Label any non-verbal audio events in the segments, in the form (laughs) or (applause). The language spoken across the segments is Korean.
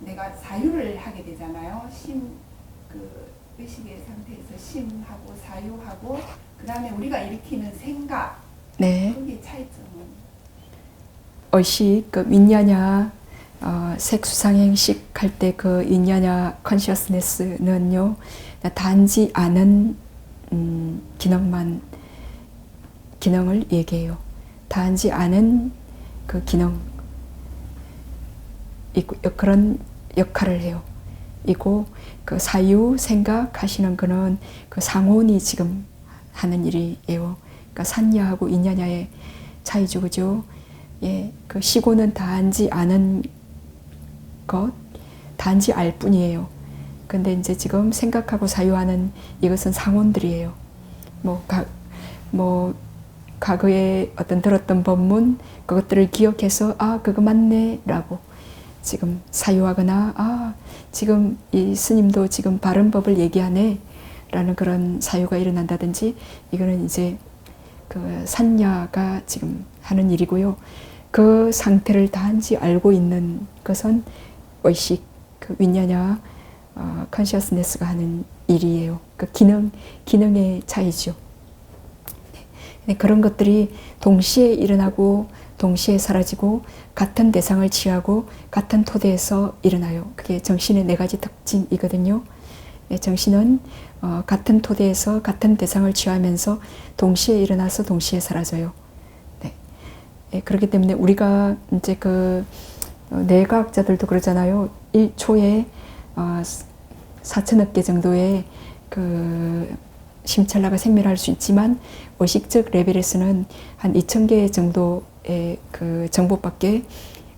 내가 사유를 하게 되잖아요. 심, 그 의식의 상태에서 심하고 사유하고 그 다음에 우리가 일으키는 생각 네. 거기에 차이점은 의식, 그 윈냐냐, 어, 색수상행식 할 때 그 윈냐냐 컨시어스네스는요, 단지 아는 음, 기능만 기능을 얘기해요. 단지 아는 그 기능 그런 역할을 해요. 이고 그 사유 생각하시는 거는 그 상온이 지금 하는 일이에요. 그러니까 산야하고 인야냐의 차이죠, 그죠? 예, 그 시고는 단지 아는 것, 단지 알 뿐이에요. 근데 이제 지금 생각하고 사유하는 이것은 상온들이에요. 뭐, 가, 뭐, 과거에 어떤 들었던 법문, 그것들을 기억해서, 아, 그거 맞네, 라고 지금 사유하거나, 아, 지금 이 스님도 지금 바른 법을 얘기하네, 라는 그런 사유가 일어난다든지, 이거는 이제 그 산야가 지금 하는 일이고요. 그 상태를 단지 알고 있는 것은 의식, 그 윈냐냐, 어, 컨시어스네스가 하는 일이에요. 그 기능, 기능의 차이죠. 네, 그런 것들이 동시에 일어나고 동시에 사라지고 같은 대상을 취하고 같은 토대에서 일어나요. 그게 정신의 네 가지 특징이거든요. 네, 정신은 어, 같은 토대에서 같은 대상을 취하면서 동시에 일어나서 동시에 사라져요. 네. 네, 그렇기 때문에 우리가 이제 그 어, 뇌과학자들도 그러잖아요. 1초에 어, 4천억 개 정도의 그 심찰나가 생멸할 수 있지만 의식적 레벨에서는 한 2천 개 정도의 그 정보밖에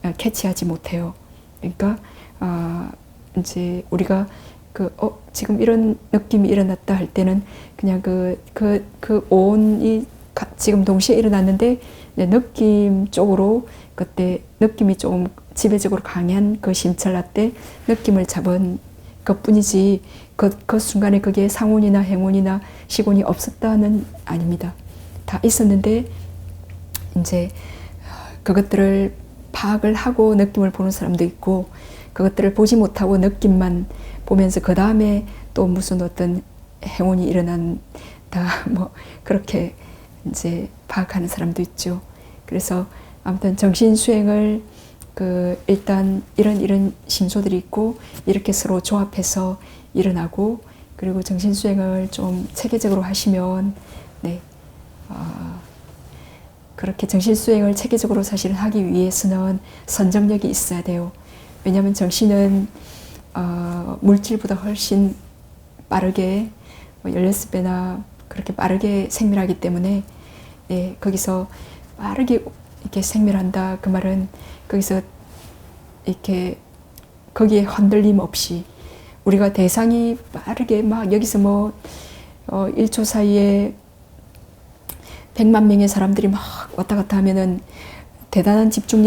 어, 캐치하지 못해요. 그러니까 어, 이제 우리가 그 어, 지금 이런 느낌이 일어났다 할 때는 그냥 그 그 그 온이 지금 동시에 일어났는데 느낌 쪽으로 그때 느낌이 조금 지배적으로 강한 그 심찰나 때 느낌을 잡은 것뿐이지 그, 그 순간에 그게 상온이나 행온이나 시곤이 없었다는 아닙니다. 다 있었는데 이제 그것들을 파악을 하고 느낌을 보는 사람도 있고 그것들을 보지 못하고 느낌만 보면서 그 다음에 또 무슨 어떤 행운이 일어난다 (laughs) 뭐 그렇게 이제 파악하는 사람도 있죠. 그래서 아무튼 정신 수행을 그 일단 이런 이런 심소들이 있고 이렇게 서로 조합해서 일어나고 그리고 정신 수행을 좀 체계적으로 하시면 네 어, 그렇게 정신 수행을 체계적으로 사실 하기 위해서는 선정력이 있어야 돼요. 왜냐하면 정신은 어, 물질보다 훨씬 빠르게 뭐 16배나 그렇게 빠르게 생멸하기 때문에 예, 거기서 빠르게 이렇게 생멸한다 그 말은 거기서 이렇게 거기에 흔들림 없이 우리가 대상이 빠르게 막 여기서 뭐 어, 1초 사이에 100만 명의 사람들이 막 왔다 갔다 하면은 대단한 집중력